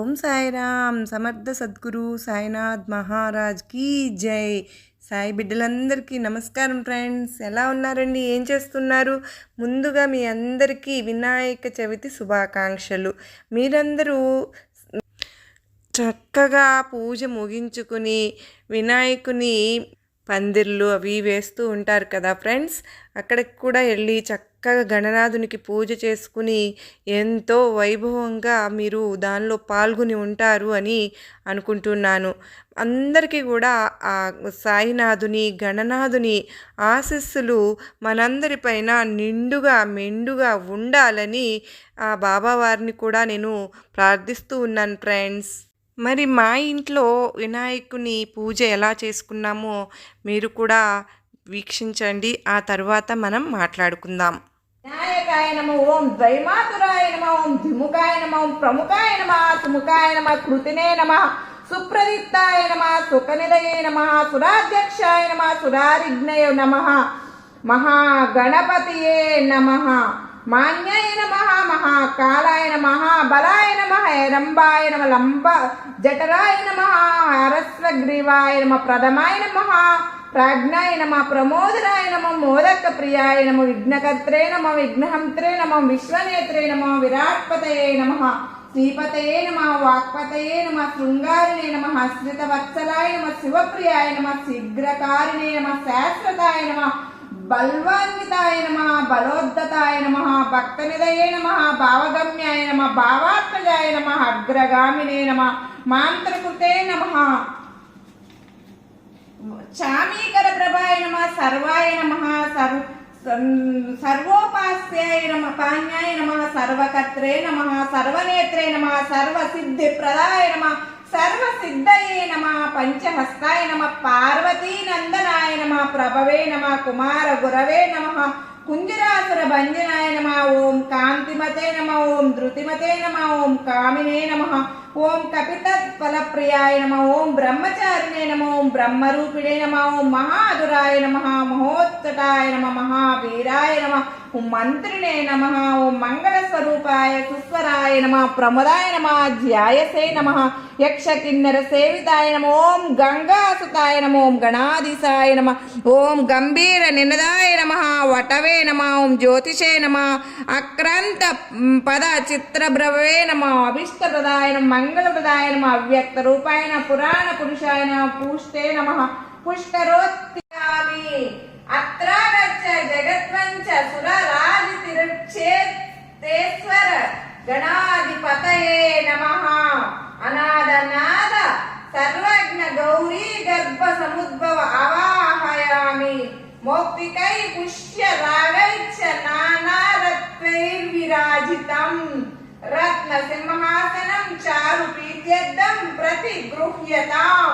ఓం సాయిరామ్ సమర్థ సద్గురు సాయినాథ్ మహారాజ్ కీ జై. సాయి బిడ్డలందరికీ నమస్కారం ఫ్రెండ్స్. ఎలా ఉన్నారండి? ఏం చేస్తున్నారు? ముందుగా మీ అందరికీ వినాయక చవితి శుభాకాంక్షలు. మీరందరూ చక్కగా పూజ ముగించుకుని వినాయకుని పందిర్లు అవి వేస్తూ ఉంటారు కదా ఫ్రెండ్స్. అక్కడికి కూడా వెళ్ళి చక్క చక్కగా గణనాథునికి పూజ చేసుకుని ఎంతో వైభవంగా మీరు దానిలో పాల్గొని ఉంటారు అని అనుకుంటున్నాను. అందరికీ కూడా ఆ సాయినాథుని గణనాథుని ఆశస్సులు మనందరిపైన నిండుగా మెండుగా ఉండాలని ఆ బాబావారిని కూడా నేను ప్రార్థిస్తూ ఉన్నాను ఫ్రెండ్స్. మరి మా ఇంట్లో వినాయకుని పూజ ఎలా చేసుకున్నామో మీరు కూడా వీక్షించండి. ఆ తర్వాత మనం మాట్లాడుకుందాం. వినాయకాయ నమ ఓం ద్వైమాతురాయ నమ ఓం ద్విముఖాయ నమ ఓం ప్రముఖాయ నమ సుముఖాయ నమ కృతినే నమ సుప్రదీప్తాయ నమ సుఖనిదయే నమ సురాధ్యక్షాయ నమ సురారిఘ్నయ నమ మహాగణపతియే నమ మాన్యాయ నమ మహాకాలాయ నమ బలాయ నమ రంబాయ నమ లంబ జఠరాయ నమ హరస్వగ్రీవాయ నమ ప్రథమాయ నమ ప్రాజ్ఞాయ నమ ప్రమోదరాయ నమ మోదక ప్రియాయ నమ విఘ్నకర్త్రే నమ విఘ్నహంత్రే నమ విశ్వనేత్రే నమ విరాట్పతయే నమ శ్రీపతయే నమ వాక్పతయే నమ శృంగారిణే నమ శ్రితవత్సలాయ నమ శివప్రియాయ నమ శీఘ్రకారిణే నమ శాశ్వతాయ నమ బల్వాన్వితాయ నమ బలోద్ధతాయ నమ భక్తనిదయే నమ భావగమ్యాయ నమ భావాత్మజాయ నమ అగ్రగామినే నమ మాంత్రకృతే నమ. చామీకర ప్రభాయ నమ సర్వాయ నమ సర్వ సర్వోపాస్యాయ నమ పాణ్యాయ నమ సర్వకర్త్రే నమ సర్వనేత్రే నమ సర్వసిద్ధి ప్రదాయ నమ సర్వసిద్ధయే నమ పంచహస్తాయ నమ పార్వతీ నందనాయ నమ ప్రభవే నమ కుమార గురవే నమ కుంజరాసుర భంజనాయ నమ. ఓం కాంతిమతే నమ. ఓం ధృతిమతే నమ. ఓం కామినే నమ. ఓం కపితత్ఫలప్రియాయ నమ. ఓం బ్రహ్మచారిణే నమ. ఓం బ్రహ్మరూపిణే నమ. ఓం మహాదురాయ నమ. మహోత్కటాయ నమ. మహావీరాయ నమ. ఓం మంత్రిణే నమ. ఓం మంగళస్వరూపాయ సుస్వరాయ నమ. ప్రమదాయ నమ. ధ్యాయసే నమ. యక్ష కిన్నర సేవితాయ నమ. ఓం గంగాసుతాయ నమ. ఓం గణాధీశాయ నమ. ఓం గంభీర నినదాయ నమ. వటవే నమ. ఓం జ్యోతిషే నమ. అక్రాంత పద చిత్రభ్రవే నమ. అభిష్టప్రదాయ నమ. మంగళప్రదాయ నమ. అవ్యక్త రూపాయన నమ. పురాణ పురుషాయ నమ. పూష్టే నమ. పుష్కరోత్యామి అత్రాగచ్చ జగత్వంచ సురరాజి గణాధిపతయే నమః. అనాదనాద సర్వజ్ఞ గౌరీ గర్భ సముద్భవ అవాహయామి మౌక్తికై పుష్య రాగైచ్చ నానారత్వైర్విరాజితం రత్న సింహాసనం చారు పీత్యర్థం ప్రతి గృహ్యతాం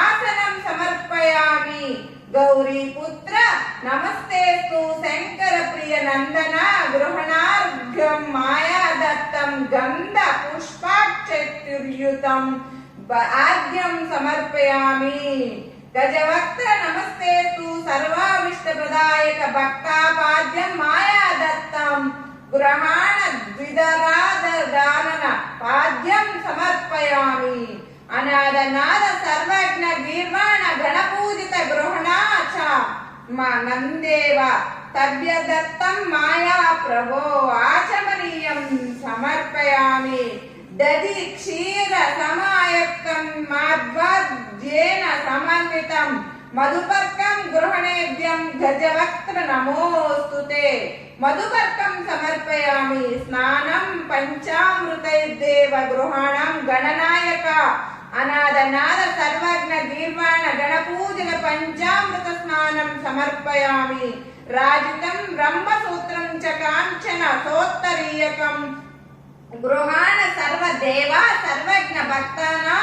ఆసనం సమర్పయామి. గౌరీ పుత్ర నమస్తేస్తు శంకర ప్రియ నందన గృహణార్ఘ్యం మాయాదత్తం గంధ పుష్పాక్షత్యుర్యుతం. ఆద్యం సమర్పయామి. గజవక్త నమస్తేస్తు సర్వావిష్ట ప్రదాయక భక్తాపాద్యం మాయాదత్తం గ్రహాణ గృహాణ పాద్యం సమర్పయామి. అనాదనాద సర్వజ్ఞ గీర్వాణ గణపూజిత గృహణాచ. మనందేవ నందేవ మాయా ప్రభో ఆచమనీయం సమర్పయామి. దది క్షీర సమాయత్తం మాధ్వజ్యేన సమన్వితం. మధుపర్కం గృహణేభ్యం గజవక్త్ర నమోస్తుతే మధుపర్కం సమర్పయామి. స్నానం పంచామృతైర్దేవ గృహాణం గణనాయక. అనాదనాద సర్వజ్ఞ దీర్వాణ గణపూజన పంచామృత స్నానం సమర్పయామి. రాజితం బ్రహ్మసూత్రం చ కాంచన సోత్తరీయకం. గృహాణ సర్వదేవ సర్వజ్ఞ భక్తానా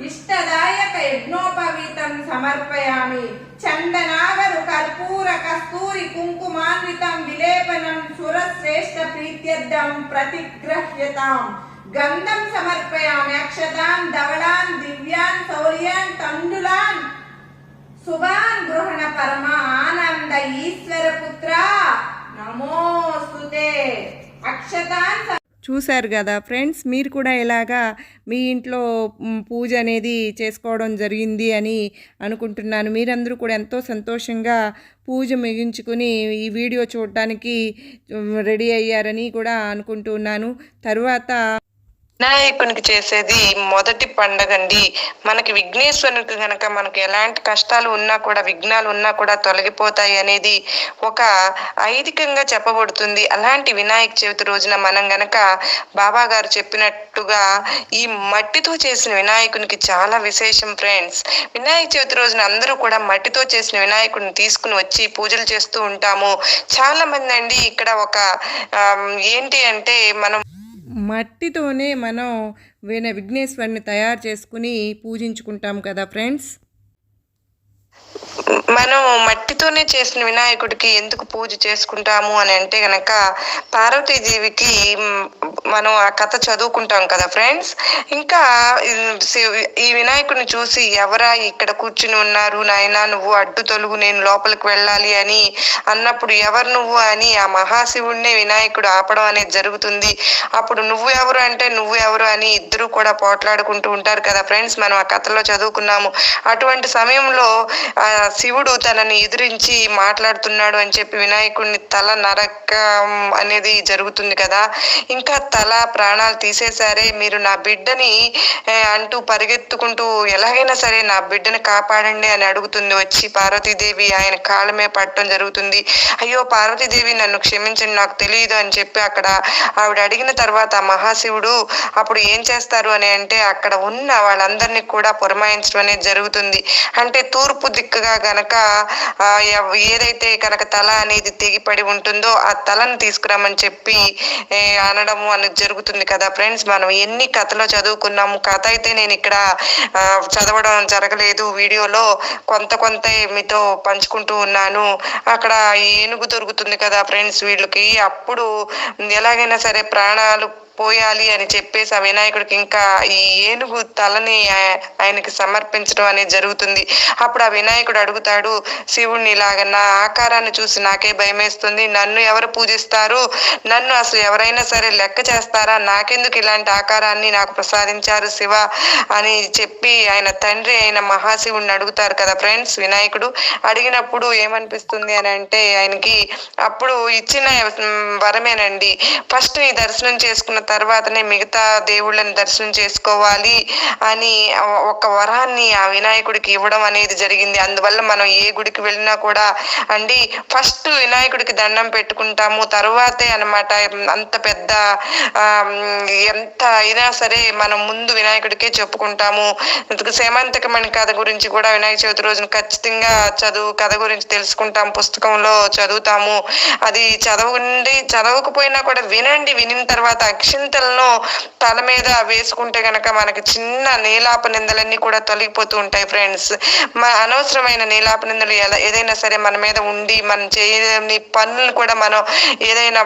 ఇష్టదాయక యజ్ఞోపవీతం సమర్పయామి. చందనాగరు కర్పూర కస్తూరి కుంకుమాన్వితం విలేపనం సురశ్రేష్ట ప్రీత్యర్థం ప్రతిగ్రహ్యతాం. గంధం సమర్పయామి అక్షతాం ధవళాన్ దివ్యాన్ శౌర్యాన్ తండులాన్ శుభాన్ గృహణ పరమ ఆనంద ఈశ్వర పుత్ర. నమోస్తుతే. అక్షతాన్ చూశారు కదా ఫ్రెండ్స్ మీరు కూడా ఇలాగా మీ ఇంట్లో పూజ అనేది చేసుకోవడం జరిగింది అని అనుకుంటున్నాను. మీరందరూ కూడా ఎంతో సంతోషంగా పూజ ముగించుకుని ఈ వీడియో చూడటానికి రెడీ అయ్యారని కూడా అనుకుంటున్నాను. తర్వాత వినాయకునికి చేసేది మొదటి పండగ అండి. మనకి విఘ్నేశ్వరునికి గనక మనకి ఎలాంటి కష్టాలు ఉన్నా కూడా విఘ్నాలు ఉన్నా కూడా తొలగిపోతాయి అనేది ఒక ఐదికంగా చెప్పబడుతుంది. అలాంటి వినాయక చవితి రోజున మనం గనక బాబా గారు చెప్పినట్టుగా ఈ మట్టితో చేసిన వినాయకునికి చాలా విశేషం ఫ్రెండ్స్. వినాయక చవితి రోజున అందరూ కూడా మట్టితో చేసిన వినాయకుడిని తీసుకుని వచ్చి పూజలు చేస్తూ ఉంటాము. చాలా మంది అండి ఇక్కడ ఒక ఏంటి అంటే మనం మట్టితోనే మనం విన విఘ్నేశ్వరుని తయారు చేసుకుని పూజించుకుంటాం కదా ఫ్రెండ్స్? మనం మట్టితోనే చేసిన వినాయకుడికి ఎందుకు పూజ చేసుకుంటాము అని అంటే గనక పార్వతీదేవికి మనం ఆ కథ చదువుకుంటాం కదా ఫ్రెండ్స్. ఇంకా ఈ ఈ వినాయకుడిని చూసి ఎవరా ఇక్కడ కూర్చుని ఉన్నారు నాయనా నువ్వు అడ్డు తొలుగు నేను లోపలికి వెళ్ళాలి అని అన్నప్పుడు ఎవరు నువ్వు అని ఆ మహాశివుడినే వినాయకుడు ఆపడం అనేది జరుగుతుంది. అప్పుడు నువ్వు ఎవరు అంటే నువ్వు ఎవరు అని ఇద్దరు కూడా పోట్లాడుకుంటూ ఉంటారు కదా ఫ్రెండ్స్. మనం ఆ కథలో చదువుకున్నాము. అటువంటి సమయంలో ఆ శివుడు తనని ఎదిరించి మాట్లాడుతున్నాడు అని చెప్పి వినాయకుడిని తల నరకం అనేది జరుగుతుంది కదా. ఇంకా తల ప్రాణాలు తీసేశారే మీరు నా బిడ్డని అంటూ పరిగెత్తుకుంటూ ఎలాగైనా సరే నా బిడ్డని కాపాడండి అని అడుగుతుంది. వచ్చి పార్వతీదేవి ఆయన కాలమే పట్టడం జరుగుతుంది. అయ్యో పార్వతీదేవి నన్ను క్షమించండి నాకు తెలియదు అని చెప్పి అక్కడ ఆవిడ అడిగిన తర్వాత మహాశివుడు అప్పుడు ఏం చేస్తారు అని అంటే అక్కడ ఉన్న వాళ్ళందరినీ కూడా పురమాయించడం అనేది జరుగుతుంది. అంటే తూర్పు దిక్కుగా గనక ఏదైతే కనుక తల అనేది తెగిపడి ఉంటుందో ఆ తలను తీసుకురామని చెప్పి అనడం అనడము అనేది జరుగుతుంది కదా ఫ్రెండ్స్. మనం ఎన్ని కథలో చదువుకున్నాము కథ అయితే నేను ఇక్కడ చదవడం జరగలేదు వీడియోలో. కొంత కొంత మీతో పంచుకుంటూ ఉన్నాను. అక్కడ ఏనుగు దొరుకుతుంది కదా ఫ్రెండ్స్ వీళ్ళకి. అప్పుడు ఎలాగైనా సరే ప్రాణాలు పోయాలి అని చెప్పేసి ఆ వినాయకుడికి ఇంకా ఈ ఏనుగు తలని ఆయనకి సమర్పించడం అనేది జరుగుతుంది. అప్పుడు ఆ వినాయకుడు అడుగుతాడు శివుణ్ణి ఇలాగ నా ఆకారాన్ని చూసి నాకే భయమేస్తుంది. నన్ను ఎవరు పూజిస్తారు? నన్ను అసలు ఎవరైనా సరే లెక్క చేస్తారా? నాకెందుకు ఇలాంటి ఆకారాన్ని నాకు ప్రసాదించారు శివ? అని చెప్పి ఆయన తండ్రి అయిన మహాశివుణ్ణి అడుగుతారు కదా ఫ్రెండ్స్ వినాయకుడు. అడిగినప్పుడు ఏమనిపిస్తుంది అని అంటే ఆయనకి అప్పుడు ఇచ్చిన వరమేనండి. ఫస్ట్ ఈ దర్శనం చేసుకున్న తర్వాతనే మిగతా దేవుళ్ళని దర్శనం చేసుకోవాలి అని ఒక వరాన్ని ఆ వినాయకుడికి ఇవ్వడం అనేది జరిగింది. అందువల్ల మనం ఏ గుడికి వెళ్ళినా కూడా అండి ఫస్ట్ వినాయకుడికి దండం పెట్టుకుంటాము. తర్వాతే అనమాట అంత పెద్ద ఎంత అయినా సరే మనం ముందు వినాయకుడికే చెప్పుకుంటాము. సేమంతకమణి కథ గురించి కూడా వినాయక చవితి రోజున ఖచ్చితంగా చదువు కథ గురించి తెలుసుకుంటాం. పుస్తకంలో చదువుతాము. అది చదవండి చదవకపోయినా కూడా వినండి. వినిన తర్వాత అక్షింతలను తల మీద వేసుకుంటే గనక మనకి చిన్న నీలాప నిందలన్నీ కూడా తొలగిపోతూ ఉంటాయి ఫ్రెండ్స్ మన అనవసరమైన నీలాప నిందలు ఎలా ఏదైనా సరే మన మీద ఉండి మనం చేయని పనులు కూడా మనం ఏదైనా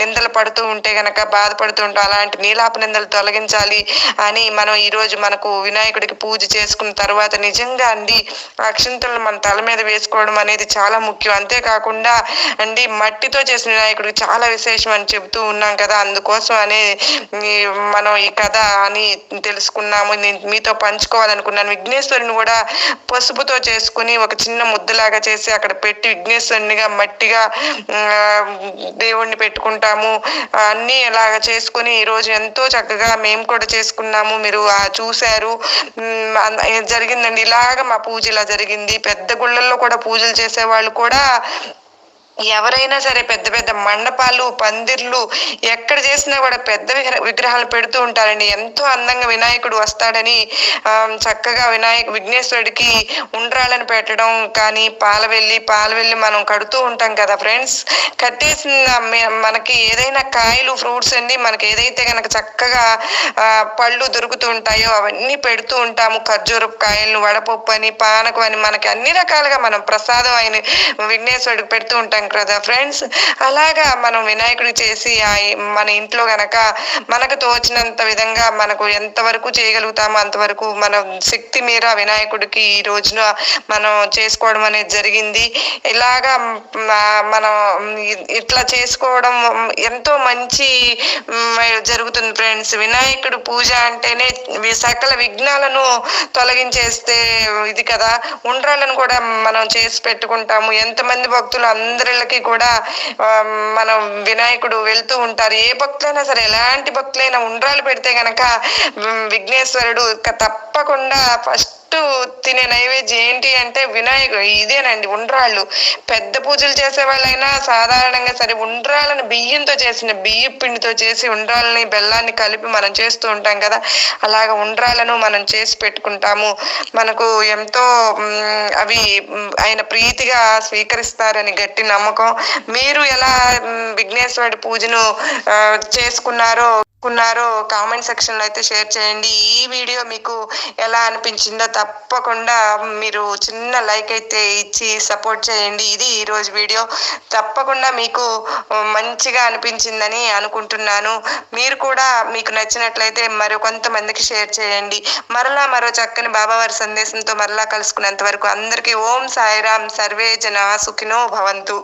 నిందలు పడుతూ ఉంటే గనక బాధపడుతూ ఉంటాం. అలాంటి నీలాప నిందలు తొలగించాలి అని మనం ఈరోజు మనకు వినాయకుడికి పూజ చేసుకున్న తర్వాత నిజంగా అండి ఆ అక్షింతలను మన తల మీద వేసుకోవడం అనేది చాలా ముఖ్యం. అంతేకాకుండా అండి మట్టితో చేసిన వినాయకుడికి చాలా విశేషం అని చెబుతూ ఉన్నాం కదా. అందుకోసం అనే మనం ఈ కథ అని తెలుసుకున్నాము నేను మీతో పంచుకోవాలనుకున్నాను. విఘ్నేశ్వరుని కూడా పసుపుతో చేసుకుని ఒక చిన్న ముద్దలాగా చేసి అక్కడ పెట్టి విఘ్నేశ్వరునిగా మట్టిగా దేవుణ్ణి పెట్టుకుంటాము. అన్నీ ఇలాగ చేసుకుని ఈరోజు ఎంతో చక్కగా మేము కూడా చేసుకున్నాము. మీరు చూశారు. జరిగిందండి. ఇలాగ మా పూజ ఇలా జరిగింది. పెద్ద గుళ్ళల్లో కూడా పూజలు చేసే వాళ్ళు కూడా ఎవరైనా సరే పెద్ద పెద్ద మండపాలు పందిర్లు ఎక్కడ చేసినా కూడా పెద్ద విగ్రహాలు పెడుతూ ఉంటారండి. ఎంతో అందంగా వినాయకుడు వస్తాడని చక్కగా వినాయక విఘ్నేశ్వరుడికి ఉండ్రాలను పెట్టడం కానీ పాలవెల్లి పాలవెల్లి మనం కడుతూ ఉంటాం కదా ఫ్రెండ్స్. కట్టేసిన మనకి ఏదైనా కాయలు ఫ్రూట్స్ అండి మనకి ఏదైతే కనుక చక్కగా పళ్ళు దొరుకుతూ ఉంటాయో అవన్నీ పెడుతూ ఉంటాము. ఖర్జూరపు కాయలను వడపప్పు అని పానకం అని మనకి అన్ని రకాలుగా మనం ప్రసాదం అయిన విఘ్నేశ్వరుడికి పెడుతూ ఉంటాం ఉంటాం కదా ఫ్రెండ్స్. అలాగా మనం వినాయకుడికి చేసి ఆ మన ఇంట్లో గనక మనకు తోచినంత విధంగా మనకు ఎంతవరకు చేయగలుగుతామో అంతవరకు మన శక్తి మీద వినాయకుడికి ఈ రోజున మనం చేసుకోవడం అనేది జరిగింది. ఇలాగా మనం ఇట్లా చేసుకోవడం ఎంతో మంచి జరుగుతుంది ఫ్రెండ్స్. వినాయకుడు పూజ అంటేనే సకల విఘ్నాలను తొలగించేస్తే ఇది కదా. ఉండ్రాలను కూడా మనం చేసి పెట్టుకుంటాము. ఎంతమంది భక్తులు అందరిళ్ళకి కూడా మనం వినాయకుడు వెళ్తూ ఉంటారు. ఏ భక్తులైనా సరే ఎలాంటి భక్తులైనా ఉండ్రాలు పెడితే గనక విఘ్నేశ్వరుడు తప్పకుండా ఫస్ట్ తినే నైవేద్యం ఏంటి అంటే వినాయకుడు ఇదేనండి ఉండ్రాళ్ళు. పెద్ద పూజలు చేసే వాళ్ళైనా సాధారణంగా సరే ఉండ్రాలను బియ్యంతో చేసిన బియ్య పిండితో చేసి ఉండ్రాలని బెల్లాన్ని కలిపి మనం చేస్తూ ఉంటాం కదా. అలాగ ఉండ్రాలను మనం చేసి పెట్టుకుంటాము. మనకు ఎంతో అవి ఆయన ప్రీతిగా స్వీకరిస్తారని గట్టి నమ్మకం. మీరు ఎలా విఘ్నేశ్వరుడి పూజను చేసుకున్నారో కున్నారో కామెంట్ సెక్షన్లో అయితే షేర్ చేయండి. ఈ వీడియో మీకు ఎలా అనిపించిందో తప్పకుండా మీరు చిన్న లైక్ అయితే ఇచ్చి సపోర్ట్ చేయండి. ఇది ఈ రోజు వీడియో. తప్పకుండా మీకు మంచిగా అనిపించిందని అనుకుంటున్నాను. మీరు కూడా మీకు నచ్చినట్లయితే మరో కొంతమందికి షేర్ చేయండి. మరలా మరో చక్కని బాబావారి సందేశంతో మరలా కలుసుకునేంత వరకు అందరికీ ఓం సాయిరామ్ సర్వే జన సుఖినో భవంతు.